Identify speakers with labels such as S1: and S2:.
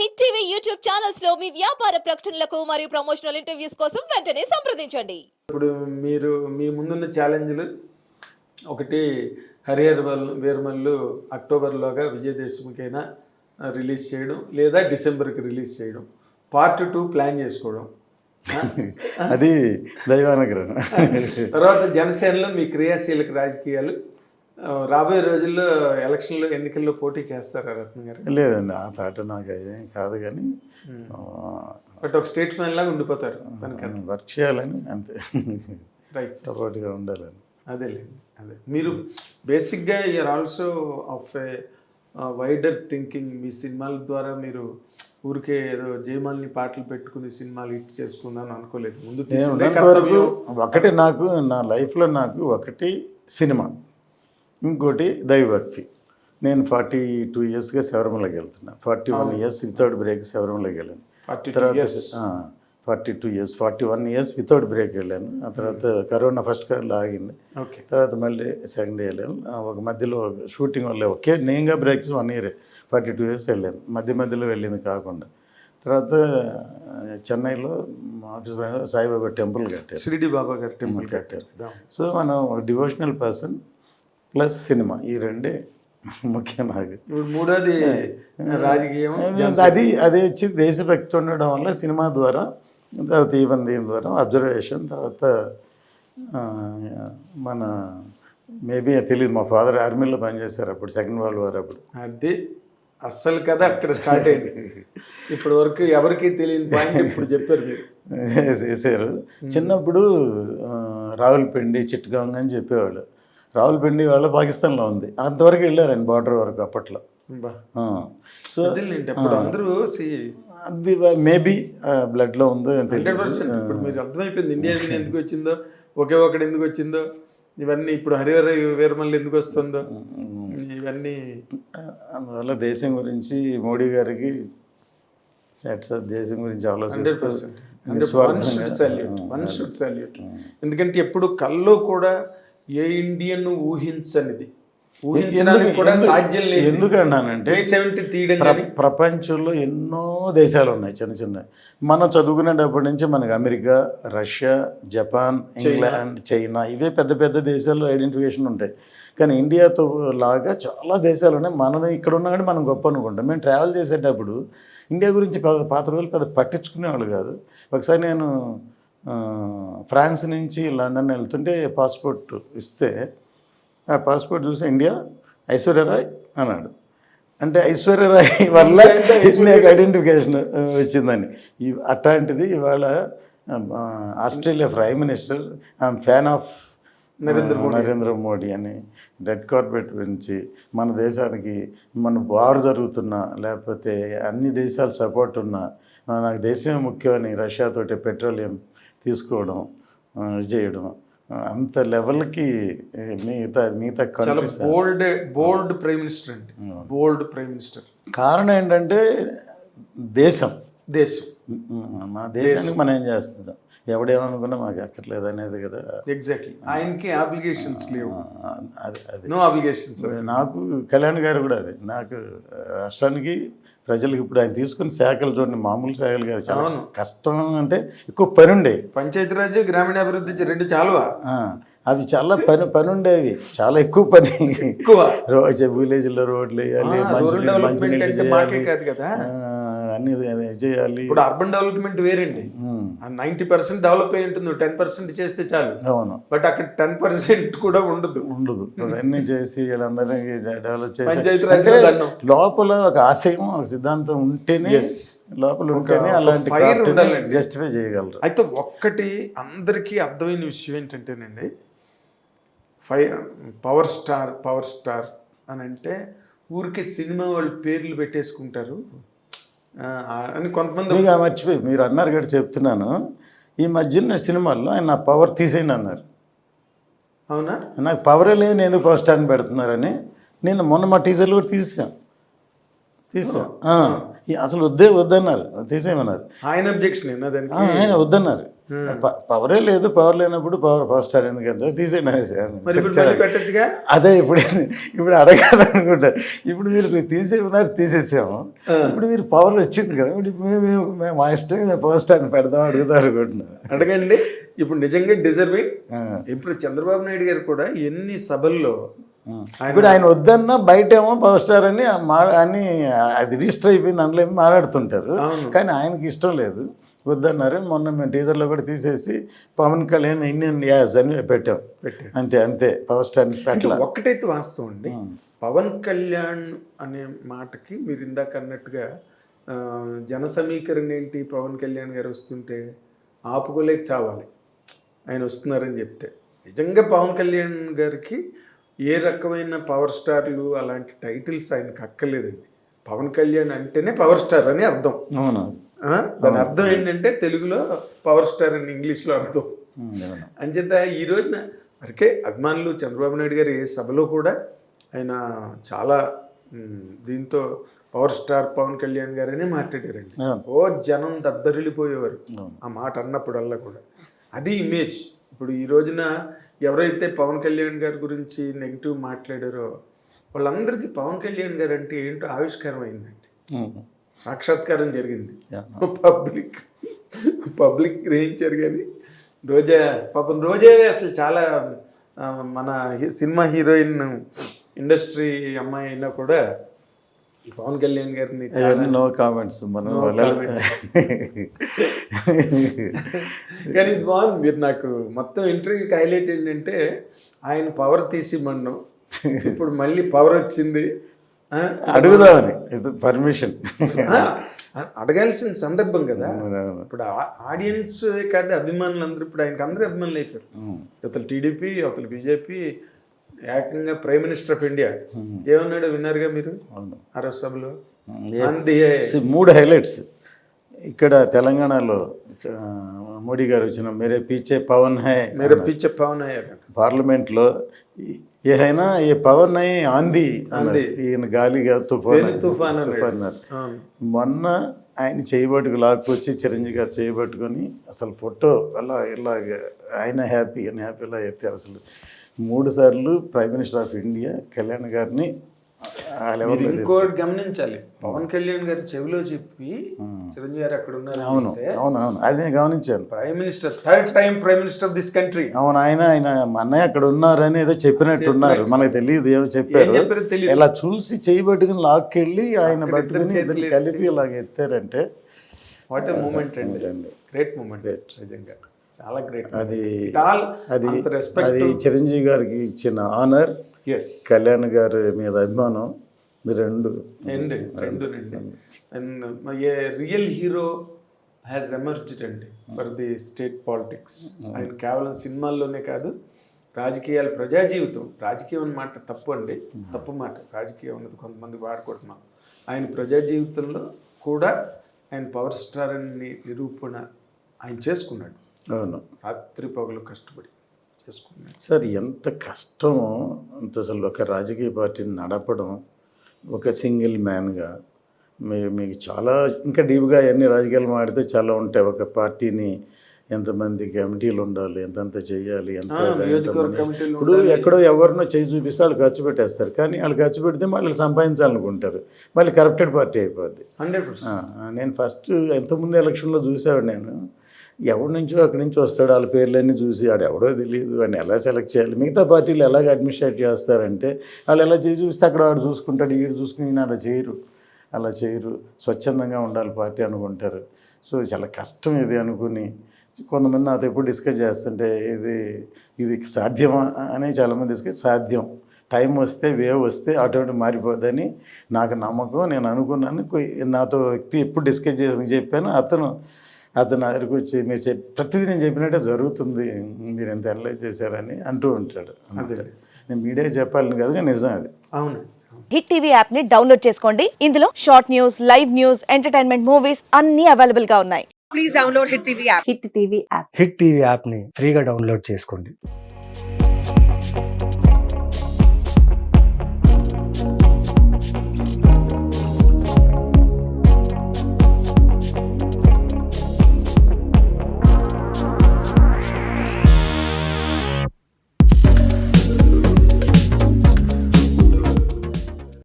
S1: Hit TV YouTube ఛానల్స్లో మీ వ్యాపార ప్రకటనలకు మరియు ప్రమోషనల్ ఇంటర్వ్యూస్ కోసం వెంటనే సంప్రదించండి.
S2: ఇప్పుడు మీరు మీ ముందున్న ఛాలెంజ్లు ఒకటి హరిహర్ వల్- వీరమల్లు అక్టోబర్లోగా విజయదశమికైనా రిలీజ్ చేయడం లేదా డిసెంబర్కి రిలీజ్ చేయడం. పార్ట్ టూ ప్లాన్ చేసుకోవడం?
S3: అది దైవానుగ్రహం.
S2: తర్వాత జనసేనలో మీ క్రియాశీలక రాజకీయాలు. రాబోయే రోజుల్లో ఎలక్షన్లో ఎన్నికల్లో పోటీ చేస్తారా రత్న గారు?
S3: లేదండి ఆ థాట్ నాకు అదేం కాదు కానీ
S2: బట్ ఒక స్టేట్ మ్యాన్ లాగా ఉండిపోతారు
S3: వర్క్ చేయాలని అంతే.
S2: రైట్
S3: సపోర్ట్గా ఉండాలని.
S2: అదేలేండి అదే. మీరు బేసిక్గా you're also of a wider thinking మీ సినిమాల ద్వారా మీరు ఊరికే ఏదో జయమాలిని పాటలు పెట్టుకుని సినిమాలు హిట్ చేసుకుందాం అనుకోలేదు. ముందు
S3: ఒకటి నాకు నా లైఫ్లో నాకు ఒకటి సినిమా. ఇంకోటి దైవభక్తి. నేను ఫార్టీ టూ ఇయర్స్గా శబరిమలకి వెళ్తున్నా. Forty one years without break శబరిమలకి వెళ్ళాను.
S2: 42
S3: తర్వాత. Forty two years. Forty one years without break వెళ్ళాను. ఆ తర్వాత కరోనా ఫస్ట్ కరోనా ఆగింది.
S2: ఓకే.
S3: తర్వాత మళ్ళీ సెకండ్ ఇయర్ వెళ్ళాను. ఒక మధ్యలో షూటింగ్ వల్ల ఒకే నేనుగా breaks one year. Forty two years వెళ్ళాను. మధ్య మధ్యలో వెళ్ళింది కాకుండా. తర్వాత చెన్నైలో ఆఫీస్ సాయిబాబా టెంపుల్ కట్టారు.
S2: షిరిడి బాబా గారి టెంపుల్
S3: కట్టారు. సో మనం ఒక డివోషనల్ పర్సన్ ప్లస్ సినిమా. ఈ రెండే ముఖ్యం నాకు
S2: మూడోది రాజకీయం
S3: అది అది వచ్చి దేశభక్తి ఉండడం వల్ల సినిమా ద్వారా తర్వాత ఈవెన్ దీని ద్వారా అబ్జర్వేషన్ తర్వాత మన మేబీ తెలియదు మా ఫాదర్ ఆర్మీలో పనిచేశారు అప్పుడు సెకండ్ వరల్డ్ వార్ అప్పుడు.
S2: అది అస్సలు కదా అక్కడ స్టార్ట్ అయింది. ఇప్పటి వరకు ఎవరికి తెలియని పాయింట్ ఇప్పుడు చెప్పారు మీరు.
S3: చేశారు. చిన్నప్పుడు రావులపిండి చిట్టగాంగ్ అని చెప్పేవాళ్ళు. రావులపిండి వాళ్ళు పాకిస్తాన్లో ఉంది. అంతవరకు వెళ్ళారండి బార్డర్ వరకు అప్పట్లో. సో
S2: అందరూ
S3: అది మేబీ బ్లడ్లో ఉందో
S2: హండ్రెడ్ పర్సెంట్. ఇప్పుడు మీరు అర్థమైపోయింది ఇండియా ఎందుకు వచ్చిందో ఒకే ఒకటి ఎందుకు వచ్చిందో ఇవన్నీ ఇప్పుడు హరిహర వీరమల్లి ఎందుకు వస్తుందో ఇవన్నీ
S3: అందువల్ల దేశం గురించి మోడీ గారికి దేశం గురించి
S2: హండ్రెడ్
S3: ఆలోచిస్తూ
S2: percent one should salute one should salute ఎందుకంటే ఎప్పుడు కల్లో కూడా ఏ ఇండియన్ ఊహించనిది. ఊహించడానికి కూడా సాధ్యం లేదు.
S3: ఎందుకు అన్నానంటే
S2: త్రీ సెవెంటీ తీయడం
S3: ప్ర-
S2: కానీ.
S3: ప్రపంచంలో ఎన్నో దేశాలు ఉన్నాయి చిన్న చిన్న. మనం చదువుకునేటప్పటి నుంచి మనకి America Russia Japan England China ఇవే పెద్ద పెద్ద దేశాల్లో ఐడెంటిఫికేషన్ ఉంటాయి. కానీ ఇండియాతో లాగా చాలా దేశాలు ఉన్నాయి మనది ఇక్కడ ఉన్నా కానీ మనం గొప్ప అనుకుంటాం. మేము ట్రావెల్ చేసేటప్పుడు ఇండియా గురించి పాత రోజులు పెద్ద పట్టించుకునేవాళ్ళు కాదు. ఒకసారి నేను ఫ్రాన్స్ నుంచి లండన్ వెళ్తుంటే పాస్పోర్ట్ ఇస్తే ఆ పాస్పోర్ట్ చూసి ఇండియా ఐశ్వర్యరాయ్ అన్నాడు. అంటే ఐశ్వర్యరాయ్ వల్ల నాకు ఐడెంటిఫికేషన్ వచ్చిందని ఈ అట్లాంటిది ఇవాళ Australia prime minister I'm fan of Narendra Modi. Narendra Modi అని రెడ్ కార్పెట్ గురించి మన దేశానికి మన వార్ జరుగుతున్నా లేకపోతే అన్ని దేశాలు సపోర్ట్ ఉన్నా నాకు దేశమే ముఖ్యమని రష్యాతోటి పెట్రోలియం తీసుకోవడం చేయడం అంత లెవెల్కి మిగతా మిగతా countries
S2: bold bold prime minister అండి. Bold prime minister.
S3: కారణం ఏంటంటే దేశం.
S2: దేశం.
S3: మన దేశానికి మనం ఏం చేస్తున్నాం? ఎవడేమనుకున్నా మాకు అక్కర్లేదు అనేది కదా.
S2: ఎగ్జాక్ట్లీ ఆయనకి అప్లికేషన్స్ లేవు.
S3: అది అది.
S2: నో అప్లికేషన్స్
S3: నాకు కళ్యాణ్ గారు కూడా అది. నాకు రాష్ట్రానికి ప్రజలకు ఇప్పుడు ఆయన తీసుకున్న శాఖలు చూడండి మామూలు శాఖలు కాదు చాలా. కష్టం అంటే ఎక్కువ పని ఉండే
S2: పంచాయతీరాజ్ గ్రామీణాభివృద్ధి రెండు చాలువా?
S3: అవి చాలా పని పని ఉండేవి చాలా ఎక్కువ పని.
S2: ఎక్కువ?
S3: విలేజ్లో రోడ్లు వేయాలి మంచినీళ్ళు చేయాలి. అన్ని చేయాలి.
S2: ఇప్పుడు అర్బన్ డెవలప్మెంట్ వేరండి.
S3: ఉమ్,
S2: నైంటీ పర్సెంట్ డెవలప్ అయి ఉంటుంది. టెన్ పర్సెంట్ చేస్తే చాలు.
S3: అవును.
S2: బట్ అక్కడ టెన్ పర్సెంట్ కూడా ఉండదు.
S3: ఉండదు. అవన్నీ చేసి వీళ్ళందరినీ డెవలప్ చేసి. లోపల ఒక ఆశయం ఒక సిద్ధాంతం ఉంటేనే లోపల ఉంటేనే అలాంటి. జస్టిఫై చేయగలరు.
S2: అయితే ఒక్కటి అందరికీ అర్థమైన విషయం ఏంటంటేనండి ఫై పవర్ స్టార్ పవర్ స్టార్ అని అంటే ఊరికే సినిమా వాళ్ళు పేర్లు పెట్టేసుకుంటారు. అని కొంతమంది
S3: మర్చిపోయి మీరు అన్నారు కదా చెప్తున్నాను. ఈ మధ్యన సినిమాల్లో ఆయన నా పవర్ తీసేయండి అన్నారు.
S2: అవునా?
S3: నాకు పవరే లేదు నేను ఎందుకు పవర్ స్టార్ని పెడుతున్నారని. నేను మొన్న మా టీచర్లు కూడా తీసాం తీసాం అసలు వద్దే వద్దన్నారు. తీసేయమన్నారు.
S2: ఆయన అబ్జెక్షన్
S3: ఆయన వద్దన్నారు. పవరే లేదు పవర్ లేనప్పుడు పవర్ పవర్ స్టార్ ఎందుకంటే తీసేయండి అదే ఇప్పుడు ఇప్పుడు అడగాలనుకుంటా. ఇప్పుడు మీరు తీసే ఉన్నారు తీసేసాము. ఇప్పుడు మీరు పవర్ వచ్చింది కదా ఇప్పుడు మేము మేము- మా ఇష్టం మేము పవర్ స్టార్ని పెడదాం అడుగుదాం అనుకుంటున్నాను.
S2: అడగండి. ఇప్పుడు నిజంగా డిజర్వింగ్. ఇప్పుడు చంద్రబాబు నాయుడు గారు కూడా ఎన్ని సభల్లో
S3: ఇప్పుడు ఆయన వద్దన్నా బయట ఏమో పవర్ స్టార్ అని అని అది రిజిస్టర్ అయిపోయింది అందులో మాట్లాడుతుంటారు. కానీ ఆయనకి ఇష్టం లేదు. వద్దన్నారు. మొన్న మేము టీజర్లో కూడా తీసేసి పవన్ కళ్యాణ్ ఇండియన్ యాజ్ అని పెట్టాం. అంతే అంతే. పవర్ స్టార్
S2: ఒక్కటైతే వాస్తవం అండి. పవన్ కళ్యాణ్ అనే మాటకి మీరు ఇందాక అన్నట్టుగా జన సమీకరణ ఏంటి పవన్ కళ్యాణ్ గారు వస్తుంటే ఆపుకోలేక చావాలి. ఆయన వస్తున్నారని చెప్తే. నిజంగా పవన్ కళ్యాణ్ గారికి ఏ రకమైన పవర్ స్టార్లు అలాంటి టైటిల్స్ ఆయనకు అక్కర్లేదండి. పవన్ కళ్యాణ్ అంటేనే పవర్ స్టార్ అని అర్థం.
S3: అవును?
S2: దాని అర్థం ఏంటంటే తెలుగులో పవర్ స్టార్ అని ఇంగ్లీష్లో అర్థం అంచేత ఈ రోజున మరికే అభిమానులు చంద్రబాబు నాయుడు గారు ఏ సభలో కూడా ఆయన చాలా దీంతో పవర్ స్టార్ పవన్ కళ్యాణ్ గారనే మాట్లాడారండి. ఓ జనం దద్దరిల్లిపోయేవారు. ఆ మాట అన్నప్పుడల్లా కూడా. అది ఇమేజ్ ఇప్పుడు ఈ రోజున ఎవరైతే పవన్ కళ్యాణ్ గారి గురించి నెగిటివ్ మాట్లాడారో వాళ్ళందరికీ పవన్ కళ్యాణ్ గారు అంటే ఏంటో ఆవిష్కారం అయిందండి. సాక్షాత్కారం జరిగింది. పబ్లిక్ పబ్లిక్ గ్రహించారు కానీ రోజా పాపం రోజా అసలు చాలా మన సినిమా హీరోయిన్ ఇండస్ట్రీ అమ్మాయి అయినా కూడా పవన్ కళ్యాణ్ గారిని
S3: నో కామెంట్స్ మనం.
S2: కానీ ఇది బాగుంది మీరు నాకు మొత్తం ఇంటర్వ్యూకి హైలైట్ ఏంటంటే ఆయన పవర్ తీసి మన్ను ఇప్పుడు మళ్ళీ పవర్ వచ్చింది?
S3: అడుగుదామని. ఇది పర్మిషన్
S2: అడగాల్సిన సందర్భం కదా. ఇప్పుడు ఆడియన్స్ కాదు అభిమానులు అందరూ ఇప్పుడు ఆయనకి అందరూ అభిమానులు అయిపోయారు అవతల టీడీపీ అవతల బీజేపీ ఏకంగా ప్రైమ్ మినిస్టర్ ఆఫ్ ఇండియా ఏమన్నాడు విన్నారుగా మీరు. అరవ సభలో.
S3: మూడు హైలైట్స్ ఇక్కడ తెలంగాణలో మోడీ గారు వచ్చిన మేరే పీచే పవన్ హై
S2: మీరు పిచ్చ పవన్ అయ్యారు
S3: పార్లమెంట్లో ఈ- ఏదైనా ఏ పవన్ హై ఆంది. ఈయన గాలిగా తుఫాన్
S2: తుఫాన్
S3: అన్నారు. మొన్న ఆయన చేయబట్టుకు లాక్కొచ్చి చిరంజీవి గారు చేయబట్టుకొని అసలు ఫోటో అలా ఇలాగ ఆయన హ్యాపీ అని హ్యాపీ ఇలా ఎత్తారు అసలు. మూడు సార్లు prime minister of India Kalyan గారిని
S2: ఇంకోటి గమనించాలి. పవన్ కళ్యాణ్ గారు చెవిలో చెప్పి చిరంజీవి గారు అక్కడ ఉన్నారు
S3: అవును అవును అవును. అది నేను గమనించాను.
S2: Prime minister third time prime minister of this country
S3: అవును ఆయన ఆయన మా అన్నయ్య అక్కడ ఉన్నారని ఏదో చెప్పినట్టున్నారు. మనకు తెలియదు ఏమో
S2: ఏం
S3: చెప్పారు ఇలా చూసి చేయి పట్టుకుని లాక్కెళ్ళి ఆయన పట్టుకుని కలిపి ఇలాగ ఎత్తారంటే
S2: వాట్ మూమెంట్ అండి. గ్రేట్ మూమెంట్ నిజంగా. చాలా గ్రేట్
S3: అది అది చిరంజీవి గారికి ఇచ్చిన ఆనర్ కళ్యాణ్ గారి మీద అభిమానం రెండు.
S2: అండి రెండు and a real hero has emerged అండి ఫర్ ది స్టేట్ పాలిటిక్స్ ఆయన కేవలం సినిమాల్లోనే కాదు రాజకీయాలు ప్రజా జీవితం. రాజకీయం అన్న మాట తప్పు అండి. తప్పు మాట. రాజకీయం అన్నది కొంతమంది వాడుకుంటున్నాం ఆయన ప్రజా జీవితంలో కూడా ఆయన పవర్ స్టార్ అని నిరూపణ ఆయన చేసుకున్నాడు.
S3: అవును.
S2: రాత్రి పగలు కష్టపడి. చేసుకున్నాడు
S3: సార్ ఎంత కష్టమో అంత అసలు ఒక రాజకీయ పార్టీని నడపడం ఒక సింగిల్ మ్యాన్గా. మీ మీకు చాలా ఇంకా డీప్గా అన్ని రాజకీయాలు మాడితే చాలా ఉంటాయి. ఒక పార్టీని ఎంతమంది కమిటీలు ఉండాలి ఎంతెంత చేయాలి ఎంత ఇప్పుడు ఎక్కడో ఎవరినో చేయి చూపిస్తే వాళ్ళు ఖర్చు పెట్టేస్తారు. కానీ వాళ్ళు ఖర్చు పెడితే మళ్ళీ సంపాదించాలనుకుంటారు. మళ్ళీ కరప్టెడ్ పార్టీ అయిపోద్ది.
S2: హండ్రెడ్
S3: నేను ఫస్ట్ ఎంతమంది ఎలక్షన్లో చూసాడు నేను. ఎవరి నుంచో అక్కడి నుంచి వస్తాడు వాళ్ళ పేర్లన్నీ చూసి ఆడు ఎవడో తెలియదు అని ఎలా సెలెక్ట్ చేయాలి? మిగతా పార్టీలు ఎలాగ అడ్మినిస్ట్రేట్ చేస్తారంటే వాళ్ళు ఎలా చేసి చూస్తే అక్కడ వాడు చూసుకుంటాడు ఈడు చూసుకుని అలా చేయరు. అలా చేయరు. స్వచ్ఛందంగా ఉండాలి పార్టీ అనుకుంటారు. సో చాలా కష్టం ఇది అనుకుని కొంతమంది నాతో ఎప్పుడు డిస్కస్ చేస్తుంటే ఇది ఇది సాధ్యమా అని చాలామంది డిస్కస్ సాధ్యం. టైం వస్తే వేవ్ వస్తే ఆటోమేటిక్ మారిపోద్దని నాకు నమ్మకం. నేను అనుకున్నాను. నాతో వ్యక్తి ఎప్పుడు డిస్కస్ చేసి చెప్పాను. అతను అతను నా దగ్గరికి వచ్చి మీరు చెప్ ప్రతిదీ నేను చెప్పినట్టే జరుగుతుంది. మీరు ఎంత అనలైజ్ చేశారని అంటూ ఉంటాడు. నేను మీడియా చెప్పాలని కాదు నిజం అది.
S2: అవును.
S4: హిట్ టీవీ యాప్ని డౌన్లోడ్ చేసుకోండి. ఇందులో short news live news entertainment movies అన్ని అవైలబుల్గా ఉన్నాయి.
S5: Please download Hit TV app.
S4: Hit TV app
S6: Hit TV యాప్ని ఫ్రీగా డౌన్లోడ్ చేసుకోండి.